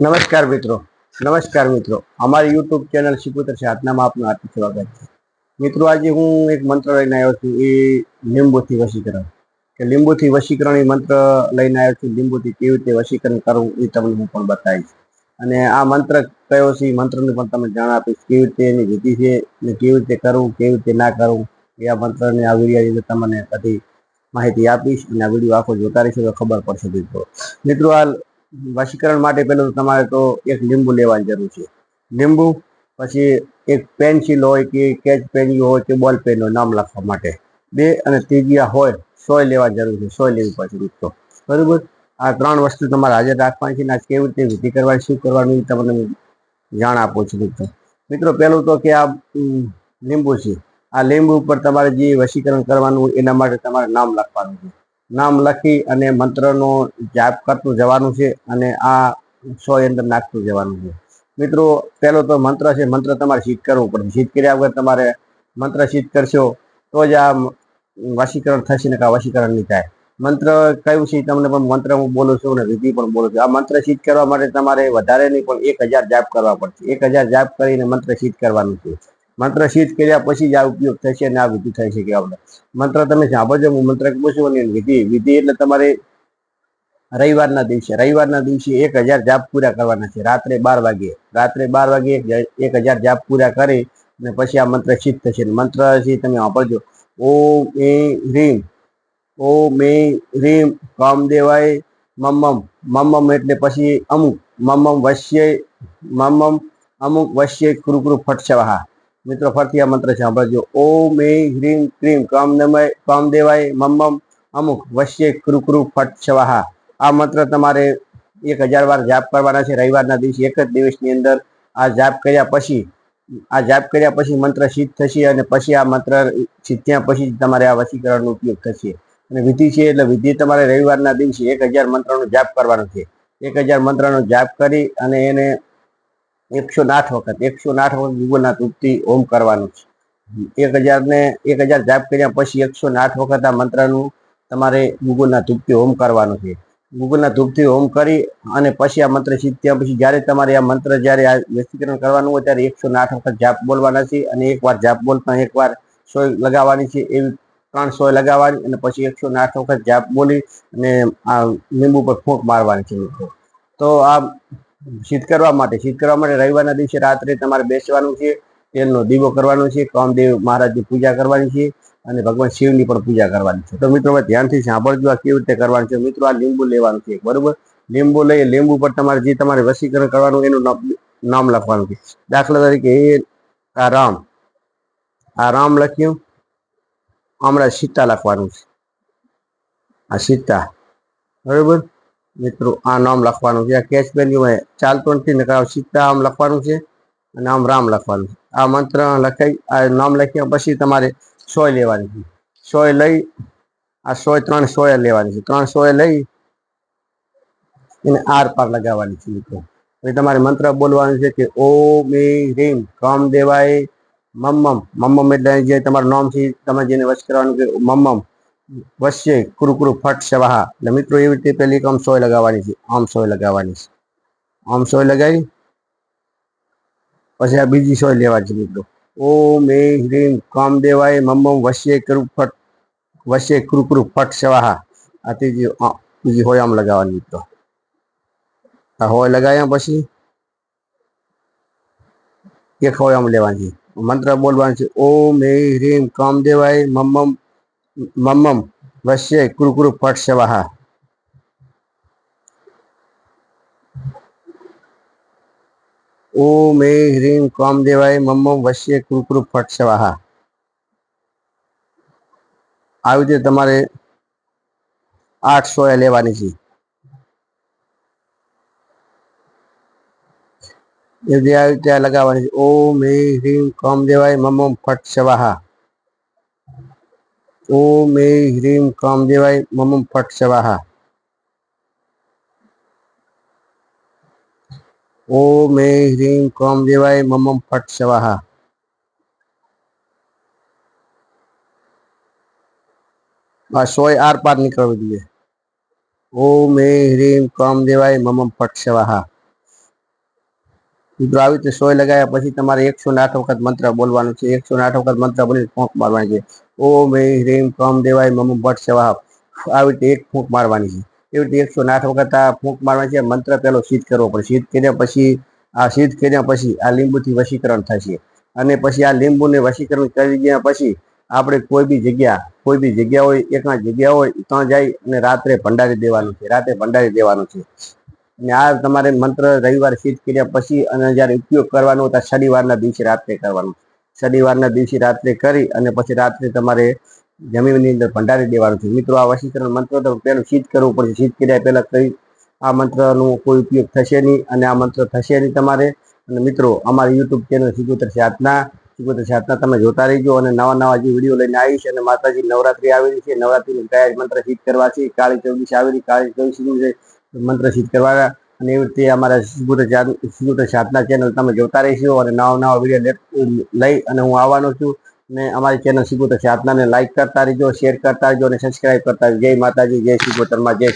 નમસ્કાર મિત્રો નમસ્કાર મિત્રો. અમારી યુટ્યુબ ચેનલ શિકોતર સાધનામાં આપનું હાર્દિક સ્વાગત છે. મિત્રો, આજે હું એક મંત્ર લઈને આવ્યો છું. એ લીંબુથી વશીકરણ. કે લીંબુથી વશીકરણ એ મંત્ર લઈને આવ્યો છું. લીંબુથી કેવી રીતે વશીકરણ કરવું એ તમને હું પણ બતાવીશ. અને આ મંત્ર કયો છે એ મંત્રનું પણ તમે જાણ આપીશ. કેવી રીતે એની વિધિ છે ને કેવી રીતે કરવું, કેવી રીતે ના કરવું એ આ મંત્રને આ વીડિયો તમને બધી માહિતી આપીશ. અને આ વીડિયો આખો જોતા રહીશું તો ખબર પડશે મિત્રો. મિત્રો, આ વશીકરણ માટે પહેલું તમારે તો એક લીંબુ લેવાની જરૂર છે. લીંબુ, પછી એક પેન્સિલ હોય કે કેચ પેન હોય કે બોલ પેન હોય નામ લખવા માટે. બે અને ત્રીજિયા હોય સોય લેવા જરૂર છે, સોય લેવી પડશે મિત્રો. બરોબર? આ ત્રણ વસ્તુ તમારે હાજર રાખવાની છે આ કેવી રીતે વિધિ કરવાની, શું કરવાની તમને જાણ આપું છું મિત્રો. મિત્રો, પહેલું તો કે આ લીંબુ છે. આ લીંબુ ઉપર તમારે જે વશીકરણ કરવાનું એના માટે તમારે નામ લખવાનું છે. નામ લખી અને મંત્રનો જાપ કરતું જવાનું છે અને આ સો અંદર નાખતું જવાનું છે. મિત્રો, પહેલો તો મંત્ર છે, મંત્ર તમારે સિદ્ધ કરવું પડશે સિદ્ધ કર્યા વગર તમારે મંત્ર સિદ્ધ કરશો તો જ આ વશીકરણ થશે ને કે વશીકરણ નહીં થાય. મંત્ર કયું છે તમને પણ મંત્ર હું બોલું છું અને વિધિ પણ બોલું છું. આ મંત્ર સિદ્ધ કરવા માટે તમારે વધારે નહીં પણ એક હજાર જાપ કરવા પડશે. એક હજાર જાપ કરીને મંત્ર સિદ્ધ કરવાનું છે. મંત્ર સિદ્ધ કર્યા પછી જ આ ઉપયોગ થશે અને આ વિધિ થઈ શકે આપણે. મંત્ર તમે સાંભળજો, હું મંત્ર પૂછું અને વિધિ વિધિ એટલે તમારે રવિવારના દિવસે રવિવારના દિવસે એક હજાર જાપ પૂરા કરવાના છે, રાત્રે બાર વાગે. રાત્રે બાર વાગે એક હજાર જાપ પૂરા કરી અને પછી આ મંત્ર સિદ્ધ થશે. મંત્ર છે તમે સાંભળજો ઓમ એ રીમ, ઓમ એ રીમ કામદેવાય મમમ મમમ એટલે પછી અમુક મમમ વશ્ય મમમ અમુક વશ્ય કૃકૃ ફટ સ્વાહા. મિત્રો, ફરતી આ મંત્ર સાંભળજો. ઓમ એ હ્રીમ ક્રીમ ક્રમ દેવાય મમ્મમ અમુક વશ્ય કૃકૃ ફટ સ્વાહા. આ મંત્ર તમારે એક હજાર વાર જાપ કરવાના છે. રવિવારના દિવસે એક જ દિવસની અંદર આ જાપ કર્યા પછી, આ જાપ કર્યા પછી મંત્ર સિદ્ધ થશે અને પછી આ મંત્ર સિદ્ધ્યા પછી તમારે આ વશીકરણનો ઉપયોગ થશે. અને વિધિ છે એટલે વિધિ તમારે રવિવારના દિવસે એક હજાર મંત્રનો જાપ કરવાનો છે. એક હજાર મંત્રનો જાપ કરી અને એને એકસો આઠ વખત, એકસો આઠ વખત ગુગલના તૂપથી ઓમ કરવાનું છે. એક હજાર ને એક હજાર જાપ કર્યા પછી એકસો આઠ વખત આ મંત્રનું તમારે ગુગલના ધૂપથી હોમ કરવાનું છે. ગુગલના ધૂપથી હોમ કરી અને પછી આ મંત્ર સિદ્ધ થયા પછી જ્યારે તમારે આ મંત્ર જ્યારે આ વ્યસ્તીકરણ કરવાનું હોય ત્યારે એકસો આઠ વખત જાપ બોલવાના છે અને એકવાર જાપ બોલતા એકવાર સોય લગાવવાની છે એવી ત્રણ સોય લગાવવાની અને પછી એકસો આઠ વખત જાપ બોલી અને આ લીંબુ પર ફૂંક મારવાની છે તો આ સિદ્ધ કરવા માટે. સિદ્ધ કરવા માટે રવિવારના દિવસે રાત્રે તમારે બેસવાનું છે તેલનો દીવો કરવાનો છે, કામદેવ મહારાજની પૂજા કરવાની છે અને ભગવાન શિવની પણ પૂજા કરવાની છે. તો મિત્રો ધ્યાનથી સાંભળજો આ કેવી રીતે કરવાનું છે. મિત્રો, આ લીંબુ લેવાનું છે બરોબર? લીંબુ લઈ, લીંબુ પર તમારે જે તમારે વશીકરણ કરવાનું એનું નામ લખવાનું છે. દાખલા તરીકે એ, આ રામ આ રામ લખ્યું, હમણાં સીતા લખવાનું છે. આ સીતા, બરોબર? મિત્રો, આ નામ લખવાનું છે. આ કેચ પેનમાં ચાલતો નથી, નકર સીતા આમ લખવાનું છે અને આમ રામ લખવાનું છે. આ મંત્ર લખાઈ, આ નામ લખ્યા પછી તમારે સોય લેવાની છે. સોય લઈ, આ સોય ત્રણ સોય લેવાની છે. ત્રણ સોય લઈ એને આર પાર લગાવવાની છે મિત્રો. પછી તમારે મંત્ર બોલવાનું છે કે ઓ મે રીમ કામદેવાય મમ્મમ. મમ્મમ એટલે જે તમારું નામ છે, તમે જેને વશ કરવાનું કે મમ્મમ. વશ્ય કુરુ ફટ સ્વાહા એટલે મિત્રો એવી રીતે પેલી આમ સોય લગાવવાની છે આમ સોય લગાવવાની છે આમ સોય લગાવી પછી આ બીજી સોય લેવાની છે મિત્રો ઓમ એ હ્રીમ કામદેવાય મમ્મમ વશ્ય કૃ ફટ વશ્ય કૃકૃ ફટ સ્વાહા આ ત્રીજી આ બીજી હોય આમ લગાવવાની મિત્રો આ હોય લગાવ્યા પછી એક હોય આમ લેવાની છે મંત્ર બોલવાનું છે ઓમ એ હ્રીમ કામદેવાય મમ્મમ મમ્મમ વશ્ય કૃકૃ ફટ સ્વાહા ઓમ એ હ્રીમ કામદેવાય મમ્મમ વશ્ય કૃકૃ ફટ સ્વાહા આવી રીતે તમારે આઠ સોયા લેવાની છે એ જે આવી રીતે આ લગાવવાની છે ઓમ એ હ્રીમ કામદેવાય મમ્મમ ફટ સ્વાહા ઓમ એ હ્રીમ કામદેવાય મમ્મમ ફટ સ્વાહા ઓમ એ હ્રીમ કામદેવાય મમ્મમ ફટ સ્વાહા આ સોય આર પાર નીકળવી જોઈએ ઓમ એ હ્રીમ કામદેવાય મમ્મમ ફટ સ્વાહા મિત્રો આવી રીતે સોય લગાવ્યા પછી તમારે એકસો ને આઠ વખત મંત્ર બોલવાનું છે એકસો ને આઠ વખત મંત્ર બોલી ફૂંક મારવાની છે ઓમ એ હ્રીમ કમ દેવાય, મમ ભટ્ટ સેવા આવી રીતે એક ફૂંક મારવાની છે. એવી રીતે એકસો આઠ વખત આ ફૂંક મારવાની છે. મંત્ર પેલો સિદ્ધ કરવો પડે. સિદ્ધ કર્યા પછી, આ સિદ્ધ કર્યા પછી આ લીંબુથી વશીકરણ થશે અને પછી આ લીંબુને વશીકરણ કરી ગયા પછી, આપણે કોઈ બી જગ્યા, કોઈ બી જગ્યા હોય, એકાંત જગ્યા હોય, ત્યાં જાય અને રાત્રે ભંડારી દેવાનું છે. રાત્રે ભંડારી દેવાનું છે. અને આ તમારે મંત્ર રવિવાર સિદ્ધ કર્યા પછી અને જ્યારે ઉપયોગ કરવાનો ત્યારે શનિવારના દિવસે રાત્રે કરવાનું શનિવારના દિવસે રાત્રે કરી અને પછી રાત્રે તમારે જમીનની અંદર ભંડારી દેવાનું છે. મિત્રો, આ વશીકરણ મંત્ર તો પહેલું સિદ્ધ કરવું પડશે. સિદ્ધ કર્યા પહેલાં કઈ આ મંત્રનો કોઈ ઉપયોગ થશે નહીં અને આ મંત્ર થશે નહીં તમારે. અને મિત્રો, અમારી યુટ્યુબ ચેનલ સિકોતર સાતના સિકોતર સાતના તમે જોતા રહીજો અને નવા નવા જે વીડિયો લઈને આવીશ અને માતાજી નવરાત્રી આવેલી છે. નવરાત્રીનું કયા મંત્ર સિદ્ધ કરવા છે. કાળી ચૌદશ આવેલી કાળી ચૌદશ મંત્ર સિદ્ધ કરવાના અને એવી રીતે અમારા સિકોતર સાધના ચેનલ તમે જોતા રહીશો અને નવા નવા વીડિયો લઈ અને હું આવવાનો છું. ને અમારી ચેનલ સિકોતર સાધનાને લાઇક કરતા રહીજો શેર કરતા રહીજો અને સબસ્ક્રાઈબ કરતા જય માતાજી, જય સિકોતરમાં જય